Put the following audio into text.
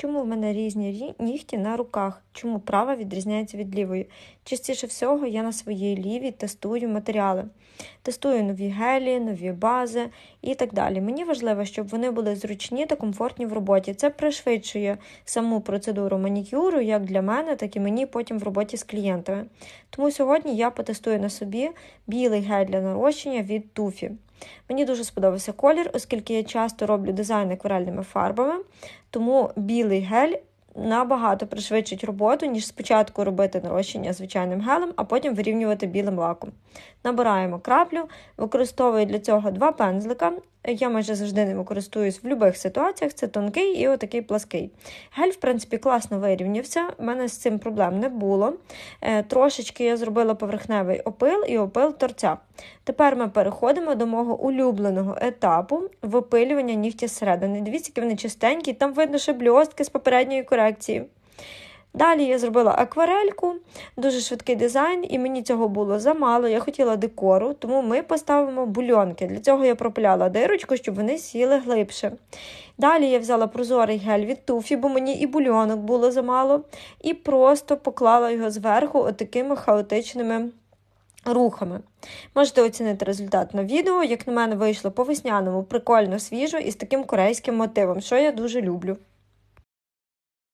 Чому в мене різні рі- нігті на руках? Чому права відрізняється від лівої? Частіше всього я на своїй лівій тестую матеріали. Тестую нові гелі, нові бази і так далі. Мені важливо, щоб вони були зручні та комфортні в роботі. Це пришвидшує саму процедуру манікюру, як для мене, так і мені потім в роботі з клієнтами. Тому сьогодні я потестую на собі білий гель для нарощення від Туфі. Мені дуже сподобався колір, оскільки я часто роблю дизайн акварельними фарбами, тому білий гель набагато пришвидшить роботу, ніж спочатку робити нарощення звичайним гелем, а потім вирівнювати білим лаком. Набираємо краплю, використовую для цього два пензлика. Я майже завжди ними користуюсь в будь-яких ситуаціях. Це тонкий і отакий плаский. Гель, в принципі, класно вирівнявся. У мене з цим проблем не було. Е, Трошечки я зробила поверхневий опил і опил торця. Тепер ми переходимо до мого улюбленого етапу випилювання нігтя зсередини. Дивіться, які вони чистенькі, там видно ще бльостки з попередньої корекції. Далі я зробила акварельку, дуже швидкий дизайн, і мені цього було замало. Я хотіла декору, тому ми поставимо бульонки. Для цього я пропиляла дирочку, щоб вони сіли глибше. Далі я взяла прозорий гель від туфі, бо мені і бульонок було замало, і просто поклала його зверху отакими хаотичними рухами. Можете оцінити результат на відео. Як на мене, вийшло по весняному, прикольно, свіжо і з таким корейським мотивом, що я дуже люблю.